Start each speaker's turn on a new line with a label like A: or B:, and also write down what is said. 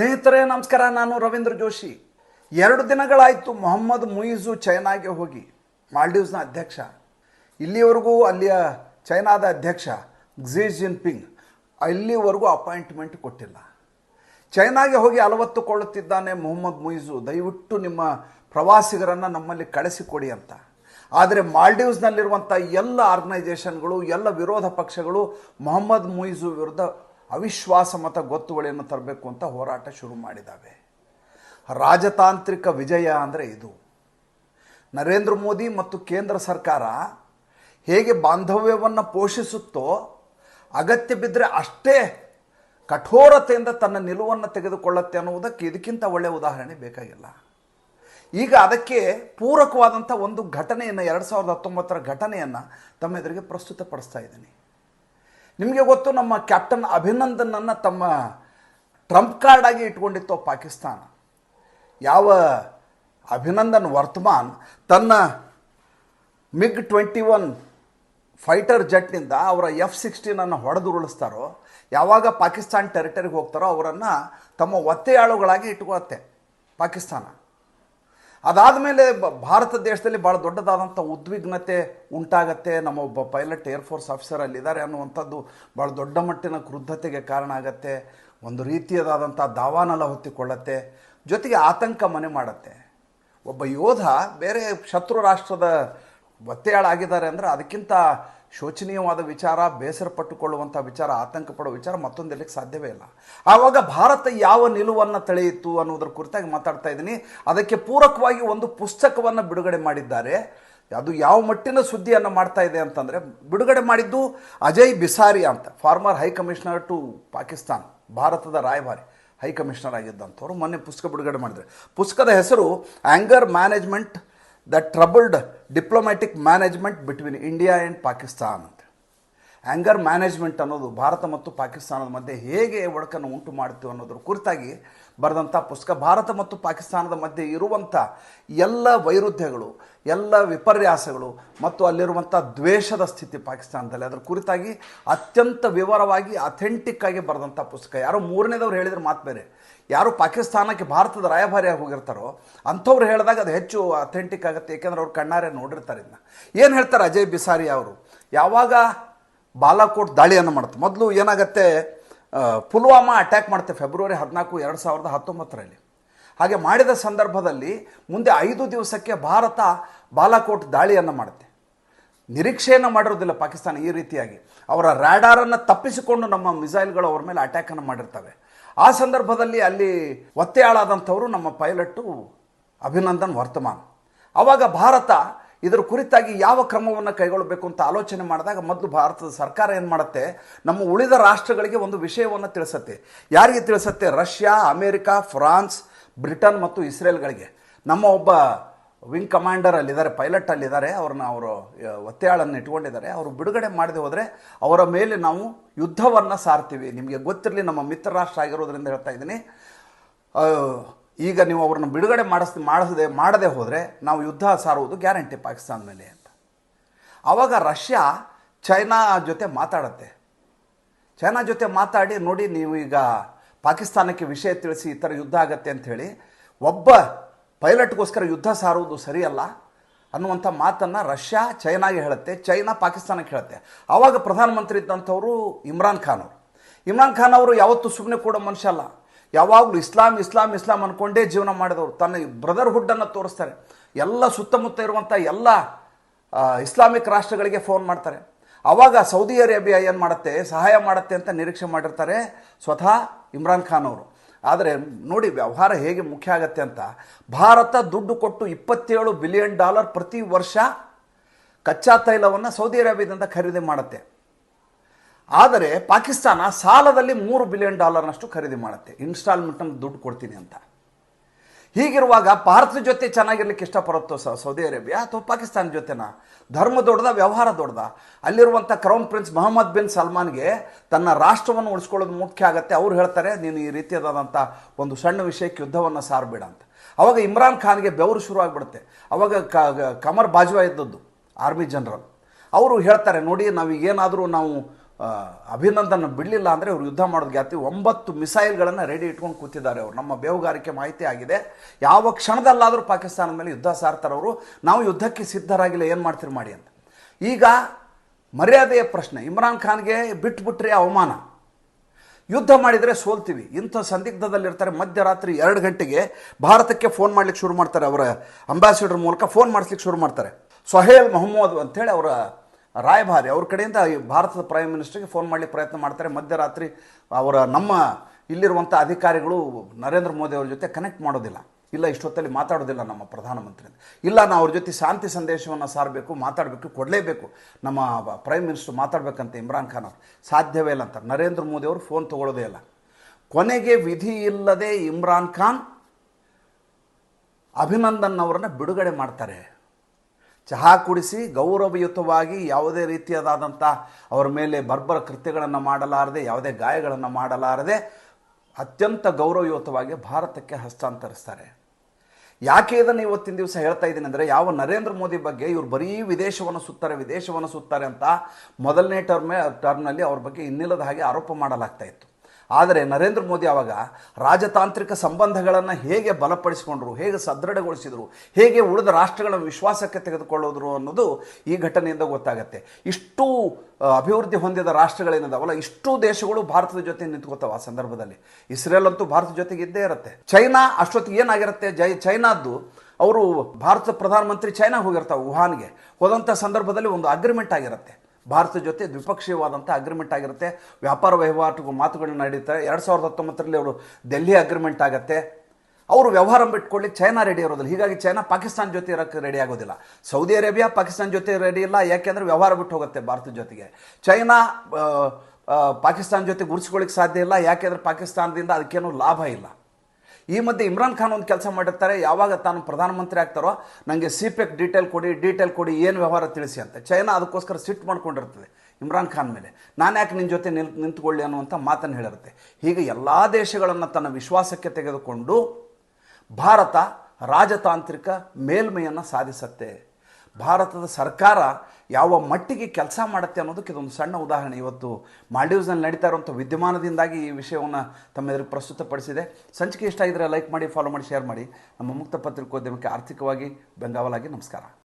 A: ಸ್ನೇಹಿತರೇ, ನಮಸ್ಕಾರ. ನಾನು ರವೀಂದ್ರ ಜೋಶಿ. ಎರಡು ದಿನಗಳಾಯಿತು ಮೊಹಮ್ಮದ್ ಮುಯಿಜು ಚೈನಾಗೆ ಹೋಗಿ, ಮಾಲ್ಡೀವ್ಸ್ನ ಅಧ್ಯಕ್ಷ. ಇಲ್ಲಿವರೆಗೂ ಅಲ್ಲಿಯ ಚೈನಾದ ಅಧ್ಯಕ್ಷ ಕ್ಸಿ ಜಿನ್ಪಿಂಗ್ ಇಲ್ಲಿವರೆಗೂ ಅಪಾಯಿಂಟ್ಮೆಂಟ್ ಕೊಟ್ಟಿಲ್ಲ. ಚೈನಾಗೆ ಹೋಗಿ ಅಲವತ್ತುಕೊಳ್ಳುತ್ತಿದ್ದಾನೆ ಮೊಹಮ್ಮದ್ ಮುಯಿಜು. ದಯವಿಟ್ಟು ನಿಮ್ಮ ಪ್ರವಾಸಿಗರನ್ನು ನಮ್ಮಲ್ಲಿ ಕಳಿಸಿಕೊಡಿ ಅಂತ. ಆದರೆ ಮಾಲ್ಡೀವ್ಸ್ನಲ್ಲಿರುವಂಥ ಎಲ್ಲ ಆರ್ಗನೈಜೇಷನ್ಗಳು ಎಲ್ಲ ವಿರೋಧ ಪಕ್ಷಗಳು ಮೊಹಮ್ಮದ್ ಮುಯಿಜು ವಿರುದ್ಧ ಅವಿಶ್ವಾಸ ಮತ ಗೊತ್ತುವಳಿಯನ್ನು ತರಬೇಕು ಅಂತ ಹೋರಾಟ ಶುರು ಮಾಡಿದ್ದಾವೆ ರಾಜತಾಂತ್ರಿಕ ವಿಜಯ ಅಂದರೆ ಇದು. ನರೇಂದ್ರ ಮೋದಿ ಮತ್ತು ಕೇಂದ್ರ ಸರ್ಕಾರ ಹೇಗೆ ಬಾಂಧವ್ಯವನ್ನು ಪೋಷಿಸುತ್ತೋ ಅಗತ್ಯ ಬಿದ್ದರೆ ಅಷ್ಟೇ ಕಠೋರತೆಯಿಂದ ತನ್ನ ನಿಲುವನ್ನು ತೆಗೆದುಕೊಳ್ಳುತ್ತೆ ಅನ್ನುವುದಕ್ಕೆ ಇದಕ್ಕಿಂತ ಒಳ್ಳೆಯ ಉದಾಹರಣೆ ಬೇಕಾಗಿಲ್ಲ. ಈಗ ಅದಕ್ಕೆ ಪೂರಕವಾದಂಥ ಒಂದು ಘಟನೆಯನ್ನು, ಎರಡು ಸಾವಿರದ ಹತ್ತೊಂಬತ್ತರ ಘಟನೆಯನ್ನು ತಮ್ಮ ಎದುರಿಗೆ ಪ್ರಸ್ತುತಪಡಿಸ್ತಾ ಇದ್ದೀನಿ. ನಿಮಗೆ ಗೊತ್ತು ನಮ್ಮ ಕ್ಯಾಪ್ಟನ್ ಅಭಿನಂದನನ್ನು ತಮ್ಮ ಟ್ರಂಪ್ ಕಾರ್ಡ್ ಆಗಿ ಇಟ್ಕೊಂಡಿತ್ತು ಪಾಕಿಸ್ತಾನ. ಯಾವ ಅಭಿನಂದನ್ ವರ್ತಮಾನ್ ತನ್ನ ಮಿಗ್ ಟ್ವೆಂಟಿ ಒನ್ ಫೈಟರ್ ಜೆಟ್ನಿಂದ ಅವರ ಎಫ್ ಸಿಕ್ಸ್ಟೀನನ್ನು ಹೊಡೆದುರುಳಿಸ್ತಾರೋ, ಯಾವಾಗ ಪಾಕಿಸ್ತಾನ್ ಟೆರಿಟರಿಗೆ ಹೋಗ್ತಾರೋ ಅವರನ್ನು ತಮ್ಮ ಒತ್ತೆಯಾಳುಗಳಾಗಿ ಇಟ್ಕೊಳತ್ತೆ ಪಾಕಿಸ್ತಾನ. ಅದಾದ ಮೇಲೆ ಭಾರತ ದೇಶದಲ್ಲಿ ಭಾಳ ದೊಡ್ಡದಾದಂಥ ಉದ್ವಿಗ್ನತೆ ಉಂಟಾಗತ್ತೆ. ನಮ್ಮ ಒಬ್ಬ ಪೈಲಟ್ ಏರ್ಫೋರ್ಸ್ ಆಫೀಸರ್ ಅಲ್ಲಿದ್ದಾರೆ ಅನ್ನುವಂಥದ್ದು ಭಾಳ ದೊಡ್ಡ ಮಟ್ಟಿನ ಕ್ರುದ್ಧತೆಗೆ ಕಾರಣ ಆಗತ್ತೆ. ಒಂದು ರೀತಿಯದಾದಂಥ ದಾವಾನೆಲ್ಲ ಹೊತ್ತಿಕೊಳ್ಳತ್ತೆ. ಜೊತೆಗೆ ಆತಂಕ ಮನೆ ಮಾಡತ್ತೆ. ಒಬ್ಬ ಯೋಧ ಬೇರೆ ಶತ್ರು ರಾಷ್ಟ್ರದ ಒತ್ತೆಯಾಳಾಗಿದ್ದಾರೆ ಅಂದರೆ ಅದಕ್ಕಿಂತ ಶೋಚನೀಯವಾದ ವಿಚಾರ, ಬೇಸರ ಪಟ್ಟುಕೊಳ್ಳುವಂಥ ವಿಚಾರ, ಆತಂಕ ಪಡೋ ವಿಚಾರ ಮತ್ತೊಂದಿರಲಿಕ್ಕೆ ಸಾಧ್ಯವೇ ಇಲ್ಲ. ಆವಾಗ ಭಾರತ ಯಾವ ನಿಲುವನ್ನು ತಳೆಯಿತು ಅನ್ನೋದ್ರ ಕುರಿತಾಗಿ ಮಾತಾಡ್ತಾ ಇದ್ದೀನಿ. ಅದಕ್ಕೆ ಪೂರಕವಾಗಿ ಒಂದು ಪುಸ್ತಕವನ್ನು ಬಿಡುಗಡೆ ಮಾಡಿದ್ದಾರೆ. ಅದು ಯಾವ ಮಟ್ಟಿನ ಸುದ್ದಿಯನ್ನು ಮಾಡ್ತಾ ಇದೆ ಅಂತಂದರೆ, ಬಿಡುಗಡೆ ಮಾಡಿದ್ದು ಅಜಯ್ ಬಿಸಾರಿ ಅಂತ, former high commissioner to Pakistan, ಭಾರತದ ರಾಯಭಾರಿ ಹೈ ಕಮಿಷನರ್ ಆಗಿದ್ದಂಥವ್ರು ಮೊನ್ನೆ ಪುಸ್ತಕ ಬಿಡುಗಡೆ ಮಾಡಿದ್ದಾರೆ ಪುಸ್ತಕದ ಹೆಸರು anger management the troubled diplomatic management between India and Pakistan ಅಂತ. ಆ್ಯಂಗರ್ ಮ್ಯಾನೇಜ್ಮೆಂಟ್ ಅನ್ನೋದು ಭಾರತ ಮತ್ತು ಪಾಕಿಸ್ತಾನದ ಮಧ್ಯೆ ಹೇಗೆ ಒಡಕನ್ನು ಉಂಟು ಮಾಡ್ತು ಅನ್ನೋದ್ರ ಕುರಿತಾಗಿ ಬರೆದಂಥ ಪುಸ್ತಕ. ಭಾರತ ಮತ್ತು ಪಾಕಿಸ್ತಾನದ ಮಧ್ಯೆ ಇರುವಂಥ ಎಲ್ಲ ವೈರುಧ್ಯಗಳು, ಎಲ್ಲ ವಿಪರ್ಯಾಸಗಳು ಮತ್ತು ಅಲ್ಲಿರುವಂಥ ದ್ವೇಷದ ಸ್ಥಿತಿ ಪಾಕಿಸ್ತಾನದಲ್ಲಿ. ಅದರ ಕುರಿತಾಗಿ ಅತ್ಯಂತ ವಿವರವಾಗಿ ಅಥೆಂಟಿಕ್ ಆಗಿ ಬರೆದಂಥ ಪುಸ್ತಕ. ಯಾರೋ ಮೂರನೇದವ್ರು ಹೇಳಿದ್ರೆ ಮಾತು ಬೇರೆ. ಯಾರು ಪಾಕಿಸ್ತಾನಕ್ಕೆ ಭಾರತದ ರಾಯಭಾರಿಯಾಗಿ ಹೋಗಿರ್ತಾರೋ ಅಂಥವ್ರು ಹೇಳಿದಾಗ ಅದು ಹೆಚ್ಚು ಅಥೆಂಟಿಕ್ ಆಗುತ್ತೆ, ಏಕೆಂದ್ರೆ ಅವ್ರು ಕಣ್ಣಾರೆ ನೋಡಿರ್ತಾರೆ ಇದನ್ನ. ಏನು ಹೇಳ್ತಾರೆ ಅಜಯ್ ಬಿಸಾರಿ ಅವರು? ಯಾವಾಗ ಬಾಲಾಕೋಟ್ ದಾಳಿಯನ್ನು ಮಾಡುತ್ತೆ ಮೊದಲು ಏನಾಗುತ್ತೆ ಪುಲ್ವಾಮಾ ಅಟ್ಯಾಕ್ ಮಾಡುತ್ತೆ ಫೆಬ್ರವರಿ ಹದಿನಾಲ್ಕು ಎರಡು ಸಾವಿರದ ಹತ್ತೊಂಬತ್ತರಲ್ಲಿ. ಹಾಗೆ ಮಾಡಿದ ಸಂದರ್ಭದಲ್ಲಿ ಮುಂದೆ ಐದು ದಿವಸಕ್ಕೆ ಭಾರತ ಬಾಲಾಕೋಟ್ ದಾಳಿಯನ್ನು ಮಾಡುತ್ತೆ ನಿರೀಕ್ಷೆಯನ್ನು ಮಾಡಿರೋದಿಲ್ಲ ಪಾಕಿಸ್ತಾನ ಈ ರೀತಿಯಾಗಿ. ಅವರ ರ್ಯಾಡಾರನ್ನು ತಪ್ಪಿಸಿಕೊಂಡು ನಮ್ಮ ಮಿಸೈಲ್ಗಳು ಅವ್ರ ಮೇಲೆ ಅಟ್ಯಾಕನ್ನು ಮಾಡಿರ್ತವೆ. ಆ ಸಂದರ್ಭದಲ್ಲಿ ಅಲ್ಲಿ ಒತ್ತೆಯಾಳಾದಂಥವರು ನಮ್ಮ ಪೈಲಟ್ಟು ಅಭಿನಂದನ್ ವರ್ತಮಾನ್. ಆವಾಗ ಭಾರತ ಇದರ ಕುರಿತಾಗಿ ಯಾವ ಕ್ರಮವನ್ನು ಕೈಗೊಳ್ಳಬೇಕು ಅಂತ ಆಲೋಚನೆ ಮಾಡಿದಾಗ ಮೊದಲು ಭಾರತದ ಸರ್ಕಾರ ಏನು ಮಾಡುತ್ತೆ? ನಮ್ಮ ಉಳಿದ ರಾಷ್ಟ್ರಗಳಿಗೆ ಒಂದು ವಿಷಯವನ್ನು ತಿಳಿಸುತ್ತೆ. ಯಾರಿಗೆ ತಿಳಿಸುತ್ತೆ? ರಷ್ಯಾ, ಅಮೇರಿಕಾ, ಫ್ರಾನ್ಸ್, ಬ್ರಿಟನ್ ಮತ್ತು ಇಸ್ರೇಲ್ಗಳಿಗೆ. ನಮ್ಮ ಒಬ್ಬ ವಿಂಗ್ ಕಮಾಂಡರ್ ಅಲ್ಲಿದ್ದಾರೆ ಪೈಲಟ್ ಅಲ್ಲಿದ್ದಾರೆ, ಅವ್ರನ್ನ ಅವರು ಒತ್ತೆಯಾಳನ್ನು ಇಟ್ಕೊಂಡಿದ್ದಾರೆ. ಅವರು ಬಿಡುಗಡೆ ಮಾಡದೆ ಹೋದರೆ ಅವರ ಮೇಲೆ ನಾವು ಯುದ್ಧವನ್ನು ಸಾರ್ತೀವಿ. ನಿಮಗೆ ಗೊತ್ತಿರಲಿ, ನಮ್ಮ ಮಿತ್ರ ರಾಷ್ಟ್ರ ಆಗಿರೋದ್ರಿಂದ ಹೇಳ್ತಾ ಇದ್ದೀನಿ. ಈಗ ನೀವು ಅವ್ರನ್ನ ಬಿಡುಗಡೆ ಮಾಡಿಸ್, ಮಾಡಿಸದೆ, ಮಾಡದೆ ಹೋದರೆ ನಾವು ಯುದ್ಧ ಸಾರುವುದು ಗ್ಯಾರಂಟಿ ಪಾಕಿಸ್ತಾನ ಮೇಲೆ ಅಂತ. ಆವಾಗ ರಷ್ಯಾ ಚೈನಾ ಜೊತೆ ಮಾತಾಡತ್ತೆ. ಚೈನಾ ಜೊತೆ ಮಾತಾಡಿ ನೋಡಿ ನೀವು ಈಗ ಪಾಕಿಸ್ತಾನಕ್ಕೆ ವಿಷಯ ತಿಳಿಸಿ ಈ ಥರ ಯುದ್ಧ ಆಗತ್ತೆ ಅಂಥೇಳಿ ಒಬ್ಬ ಪೈಲಟ್ಗೋಸ್ಕರ ಯುದ್ಧ ಸಾರುವುದು ಸರಿಯಲ್ಲ ಅನ್ನುವಂಥ ಮಾತನ್ನು ರಷ್ಯಾ ಚೈನಾಗೆ ಹೇಳುತ್ತೆ, ಚೈನಾ ಪಾಕಿಸ್ತಾನಕ್ಕೆ ಹೇಳುತ್ತೆ. ಆವಾಗ ಪ್ರಧಾನಮಂತ್ರಿ ಇದ್ದಂಥವರು ಇಮ್ರಾನ್ ಖಾನ್ ಅವರು. ಇಮ್ರಾನ್ ಖಾನ್ ಅವರು ಯಾವತ್ತೂ ಸುಮ್ಮನೆ ಕೂಡ ಮನುಷ್ಯ ಅಲ್ಲ. ಯಾವಾಗಲೂ ಇಸ್ಲಾಂ ಇಸ್ಲಾಂ ಇಸ್ಲಾಂ ಅಂದ್ಕೊಂಡೇ ಜೀವನ ಮಾಡಿದವರು. ತನ್ನ ಬ್ರದರ್ಹುಡ್ಡನ್ನು ತೋರಿಸ್ತಾರೆ. ಎಲ್ಲ ಸುತ್ತಮುತ್ತ ಇರುವಂಥ ಎಲ್ಲ ಇಸ್ಲಾಮಿಕ್ ರಾಷ್ಟ್ರಗಳಿಗೆ ಫೋನ್ ಮಾಡ್ತಾರೆ. ಆವಾಗ ಸೌದಿ ಅರೇಬಿಯಾ ಏನು ಮಾಡುತ್ತೆ, ಸಹಾಯ ಮಾಡುತ್ತೆ ಅಂತ ನಿರೀಕ್ಷೆ ಮಾಡಿರ್ತಾರೆ ಸ್ವತಃ ಇಮ್ರಾನ್ ಖಾನ್ ಅವರು. ಆದರೆ ನೋಡಿ ವ್ಯವಹಾರ ಹೇಗೆ ಮುಖ್ಯ ಆಗತ್ತೆ ಅಂತ. ಭಾರತ ದುಡ್ಡು ಕೊಟ್ಟು ಇಪ್ಪತ್ತೇಳು ಬಿಲಿಯನ್ ಡಾಲರ್ ಪ್ರತಿ ವರ್ಷ ಕಚ್ಚಾ ತೈಲವನ್ನು ಸೌದಿ ಅರೇಬಿಯಾದಿಂದ ಖರೀದಿ ಮಾಡುತ್ತೆ. ಆದರೆ ಪಾಕಿಸ್ತಾನ ಸಾಲದಲ್ಲಿ ಮೂರು ಬಿಲಿಯನ್ ಡಾಲರ್ನಷ್ಟು ಖರೀದಿ ಮಾಡುತ್ತೆ. ಇನ್ಸ್ಟಾಲ್ಮೆಂಟ್ನ ದುಡ್ಡು ಕೊಡ್ತೀನಿ ಅಂತ. ಹೀಗಿರುವಾಗ ಭಾರತದ ಜೊತೆ ಚೆನ್ನಾಗಿರ್ಲಿಕ್ಕೆ ಇಷ್ಟಪಡುತ್ತೋ ಸೌದಿ ಅರೇಬಿಯಾ ಅಥವಾ ಪಾಕಿಸ್ತಾನ ಜೊತೆನಾ? ಧರ್ಮ ದೊಡ್ಡದ, ವ್ಯವಹಾರ ದೊಡ್ಡದ? ಅಲ್ಲಿರುವಂಥ ಕ್ರೌನ್ ಪ್ರಿನ್ಸ್ ಮೊಹಮ್ಮದ್ ಬಿನ್ ಸಲ್ಮಾನ್ಗೆ ತನ್ನ ರಾಷ್ಟ್ರವನ್ನು ಉಳಿಸ್ಕೊಳ್ಳೋದು ಮುಖ್ಯ ಆಗುತ್ತೆ. ಅವ್ರು ಹೇಳ್ತಾರೆ, ನೀನು ಈ ರೀತಿಯಾದಂಥ ಒಂದು ಸಣ್ಣ ವಿಷಯಕ್ಕೆ ಯುದ್ಧವನ್ನು ಸಾರಬೇಡ ಅಂತ. ಅವಾಗ ಇಮ್ರಾನ್ ಖಾನ್ಗೆ ಬೆವರು ಶುರು ಆಗಿಬಿಡುತ್ತೆ. ಅವಾಗ ಕಮರ್ ಬಾಜ್ವಾ ಇದ್ದದ್ದು ಆರ್ಮಿ ಜನರಲ್ ಅವರು ಹೇಳ್ತಾರೆ, ನೋಡಿ ನಾವು ಏನಾದರೂ ನಾವು ಅಭಿನಂದನ್ ಬಿಡಲಿಲ್ಲ ಅಂದರೆ ಇವರು ಯುದ್ಧ ಮಾಡೋದು ಗ್ಯಾತಿ ಒಂಬತ್ತು ಮಿಸೈಲ್ಗಳನ್ನು ರೆಡಿ ಇಟ್ಕೊಂಡು ಕೂತಿದ್ದಾರೆ ಅವರು. ನಮ್ಮ ಬೇಹುಗಾರಿಕೆ ಮಾಹಿತಿ ಆಗಿದೆ. ಯಾವ ಕ್ಷಣದಲ್ಲಾದರೂ ಪಾಕಿಸ್ತಾನದ ಮೇಲೆ ಯುದ್ಧ ಸಾರ್ತಾರವರು ನಾವು ಯುದ್ಧಕ್ಕೆ ಸಿದ್ಧರಾಗಿಲ್ಲ, ಏನು ಮಾಡ್ತೀರಿ ಮಾಡಿ ಅಂತ. ಈಗ ಮರ್ಯಾದೆಯ ಪ್ರಶ್ನೆ. ಇಮ್ರಾನ್ ಖಾನ್ಗೆ ಬಿಟ್ಬಿಟ್ರೆ ಅವಮಾನ. ಯುದ್ಧ ಮಾಡಿದರೆ ಸೋಲ್ತೀವಿ. ಇಂಥ ಸಂದಿಗ್ಧದಲ್ಲಿರ್ತಾರೆ. ಮಧ್ಯರಾತ್ರಿ ಎರಡು ಗಂಟೆಗೆ ಭಾರತಕ್ಕೆ ಫೋನ್ ಮಾಡ್ಲಿಕ್ಕೆ ಶುರು ಮಾಡ್ತಾರೆ ಅವರ ಅಂಬಾಸಿಡರ್ ಮೂಲಕ. ಫೋನ್ ಮಾಡಿಸ್ಲಿಕ್ಕೆ ಶುರು ಮಾಡ್ತಾರೆ. ಸೊಹೇಲ್ ಮೊಹಮ್ಮದ್ ಅಂತೇಳಿ ಅವರ ರಾಯಭಾರಿ, ಅವ್ರ ಕಡೆಯಿಂದ ಭಾರತದ ಪ್ರೈಮ್ ಮಿನಿಸ್ಟರ್ಗೆ ಫೋನ್ ಮಾಡಲಿಕ್ಕೆ ಪ್ರಯತ್ನ ಮಾಡ್ತಾರೆ. ಮಧ್ಯರಾತ್ರಿ ಅವರ ನಮ್ಮ ಇಲ್ಲಿರುವಂಥ ಅಧಿಕಾರಿಗಳು ನರೇಂದ್ರ ಮೋದಿ ಅವ್ರ ಜೊತೆ ಕನೆಕ್ಟ್ ಮಾಡೋದಿಲ್ಲ. ಇಲ್ಲ, ಇಷ್ಟೊತ್ತಲ್ಲಿ ಮಾತಾಡೋದಿಲ್ಲ ನಮ್ಮ ಪ್ರಧಾನಮಂತ್ರಿ. ಇಲ್ಲ ನಾವು ಅವ್ರ ಜೊತೆ ಶಾಂತಿ ಸಂದೇಶವನ್ನು ಸಾರಬೇಕು, ಮಾತಾಡಬೇಕು, ಕೊಡಲೇಬೇಕು. ನಮ್ಮ ಪ್ರೈಮ್ ಮಿನಿಸ್ಟರ್ ಮಾತಾಡಬೇಕಂತ ಇಮ್ರಾನ್ ಖಾನ್ ಅವರು. ಸಾಧ್ಯವೇ ಇಲ್ಲ ಅಂತ. ನರೇಂದ್ರ ಮೋದಿ ಅವರು ಫೋನ್ ತೊಗೊಳ್ಳೋದೇ ಇಲ್ಲ. ಕೊನೆಗೆ ವಿಧಿ ಇಲ್ಲದೆ ಇಮ್ರಾನ್ ಖಾನ್ ಅಭಿನಂದನ್ ಅವರನ್ನು ಬಿಡುಗಡೆ ಮಾಡ್ತಾರೆ. ಚಹಾ ಕುಡಿಸಿ ಗೌರವಯುತವಾಗಿ ಯಾವುದೇ ರೀತಿಯಾದಂಥ ಅವರ ಮೇಲೆ ಬರ್ಬರ ಕೃತ್ಯಗಳನ್ನು ಮಾಡಲಾರದೆ, ಯಾವುದೇ ಗಾಯಗಳನ್ನು ಮಾಡಲಾರದೆ ಅತ್ಯಂತ ಗೌರವಯುತವಾಗಿ ಭಾರತಕ್ಕೆ ಹಸ್ತಾಂತರಿಸ್ತಾರೆ. ಯಾಕೆ ಇದನ್ನು ಇವತ್ತಿನ ದಿವಸ ಹೇಳ್ತಾ ಇದ್ದೀನಿ ಅಂದರೆ, ಯಾವ ನರೇಂದ್ರ ಮೋದಿ ಬಗ್ಗೆ ಇವರು ಬರೀ ವಿದೇಶವನ್ನು ಸುತ್ತಾರೆ ವಿದೇಶವನ್ನು ಸುತ್ತಾರೆ ಅಂತ ಮೊದಲನೇ ಟರ್ಮೇ, ಟರ್ಮ್ನಲ್ಲಿ ಅವ್ರ ಬಗ್ಗೆ ಇನ್ನಿಲ್ಲದ ಹಾಗೆ ಆರೋಪ ಮಾಡಲಾಗ್ತಾ ಇತ್ತು. ಆದರೆ ನರೇಂದ್ರ ಮೋದಿ ಆವಾಗ ರಾಜತಾಂತ್ರಿಕ ಸಂಬಂಧಗಳನ್ನು ಹೇಗೆ ಬಲಪಡಿಸಿಕೊಂಡ್ರು, ಹೇಗೆ ಸದೃಢಗೊಳಿಸಿದರು, ಹೇಗೆ ಉಳಿದ ರಾಷ್ಟ್ರಗಳ ವಿಶ್ವಾಸಕ್ಕೆ ತೆಗೆದುಕೊಳ್ಳೋದ್ರು ಅನ್ನೋದು ಈ ಘಟನೆಯಿಂದ ಗೊತ್ತಾಗುತ್ತೆ. ಇಷ್ಟು ಅಭಿವೃದ್ಧಿ ಹೊಂದಿದ ರಾಷ್ಟ್ರಗಳೇನಿದಾವಲ್ಲ ಇಷ್ಟು ದೇಶಗಳು ಭಾರತದ ಜೊತೆ ನಿಂತ್ಕೋತಾವ ಆ ಸಂದರ್ಭದಲ್ಲಿ. ಇಸ್ರೇಲ್ ಅಂತೂ ಭಾರತದ ಜೊತೆಗೆ ಇದ್ದೇ ಇರುತ್ತೆ. ಚೈನಾ ಅಷ್ಟೊತ್ತಿಗೆ ಏನಾಗಿರುತ್ತೆ, ಜೈ, ಚೈನಾದ್ದು, ಅವರು ಭಾರತದ ಪ್ರಧಾನಮಂತ್ರಿ ಚೈನಾ ಹೋಗಿರ್ತಾವೆ, ವುಹಾನ್ಗೆ. ಹೋದಂಥ ಸಂದರ್ಭದಲ್ಲಿ ಒಂದು ಅಗ್ರಿಮೆಂಟ್ ಆಗಿರುತ್ತೆ. ಭಾರತದ ಜೊತೆ ದ್ವಿಪಕ್ಷೀಯವಾದಂಥ ಅಗ್ರಿಮೆಂಟ್ ಆಗಿರುತ್ತೆ. ವ್ಯಾಪಾರ ವಹಿವಾಟು ಮಾತುಗಳನ್ನ ನಡೀತಾರೆ ಎರಡು ಸಾವಿರದ ಹತ್ತೊಂಬತ್ತರಲ್ಲಿ ಅವರು ಡೆಲ್ಲಿ ಅಗ್ರಿಮೆಂಟ್ ಆಗುತ್ತೆ. ಅವರು ವ್ಯವಹಾರ ಬಿಟ್ಕೊಳ್ಳಿ, ಚೈನಾ ರೆಡಿ ಇರೋದಿಲ್ಲ. ಹೀಗಾಗಿ ಚೈನಾ ಪಾಕಿಸ್ತಾನ ಜೊತೆ ಇರೋಕ್ಕೆ ರೆಡಿ ಆಗೋದಿಲ್ಲ. ಸೌದಿ ಅರೇಬಿಯಾ ಪಾಕಿಸ್ತಾನ ಜೊತೆ ರೆಡಿ ಇಲ್ಲ, ಯಾಕೆಂದರೆ ವ್ಯವಹಾರ ಬಿಟ್ಟು ಹೋಗುತ್ತೆ ಭಾರತದ ಜೊತೆಗೆ. ಚೈನಾ ಪಾಕಿಸ್ತಾನ ಜೊತೆ ಗುರುಸ್ಕೊಳ್ಳಿಕ್ಕೆ ಸಾಧ್ಯ ಇಲ್ಲ, ಯಾಕೆಂದರೆ ಪಾಕಿಸ್ತಾನದಿಂದ ಅದಕ್ಕೇನು ಲಾಭ ಇಲ್ಲ. ಈ ಮಧ್ಯೆ ಇಮ್ರಾನ್ ಖಾನ್ ಒಂದು ಕೆಲಸ ಮಾಡಿರ್ತಾರೆ, ಯಾವಾಗ ತಾನು ಪ್ರಧಾನಮಂತ್ರಿ ಆಗ್ತಾರೋ ನನಗೆ ಸಿಪೆಕ್ ಡೀಟೇಲ್ ಕೊಡಿ ಡೀಟೇಲ್ ಕೊಡಿ, ಏನು ವ್ಯವಹಾರ ತಿಳಿಸಿ ಅಂತ. ಚೈನಾ ಅದಕ್ಕೋಸ್ಕರ ಸಿಟ್ ಮಾಡ್ಕೊಂಡಿರ್ತದೆ ಇಮ್ರಾನ್ ಖಾನ್ ಮೇಲೆ. ನಾನು ಯಾಕೆ ನಿನ್ನ ಜೊತೆ ನಿಲ್, ನಿಂತ್ಕೊಳ್ಳಿ ಅನ್ನುವಂಥ ಮಾತನ್ನು ಹೇಳಿರುತ್ತೆ. ಹೀಗೆ ಎಲ್ಲ ದೇಶಗಳನ್ನು ತನ್ನ ವಿಶ್ವಾಸಕ್ಕೆ ತೆಗೆದುಕೊಂಡು ಭಾರತ ರಾಜತಾಂತ್ರಿಕ ಮೇಲ್ಮೆಯನ್ನು ಸಾಧಿಸತ್ತೆ. ಭಾರತದ ಸರ್ಕಾರ ಯಾವ ಮಟ್ಟಿಗೆ ಕೆಲಸ ಮಾಡುತ್ತೆ ಅನ್ನೋದಕ್ಕೆ ಇದೊಂದು ಸಣ್ಣ ಉದಾಹರಣೆ. ಇವತ್ತು ಮಾಲ್ಡೀವ್ಸ್ನಲ್ಲಿ ನಡೀತಾ ಇರುವಂಥ ವಿದ್ಯಮಾನದಿಂದಾಗಿ ಈ ವಿಷಯವನ್ನು ತಮ್ಮ ಎದುರು ಪ್ರಸ್ತುತಪಡಿಸಿದೆ. ಸಂಚಿಕೆ ಇಷ್ಟ ಇದ್ದರೆ ಲೈಕ್ ಮಾಡಿ ಫಾಲೋ ಮಾಡಿ ಶೇರ್ ಮಾಡಿ. ನಮ್ಮ ಮುಕ್ತ ಪತ್ರಿಕೋದ್ಯಮಕ್ಕೆ ಆರ್ಥಿಕವಾಗಿ ಬೆಂಗಾವಲಾಗಿ ನಮಸ್ಕಾರ.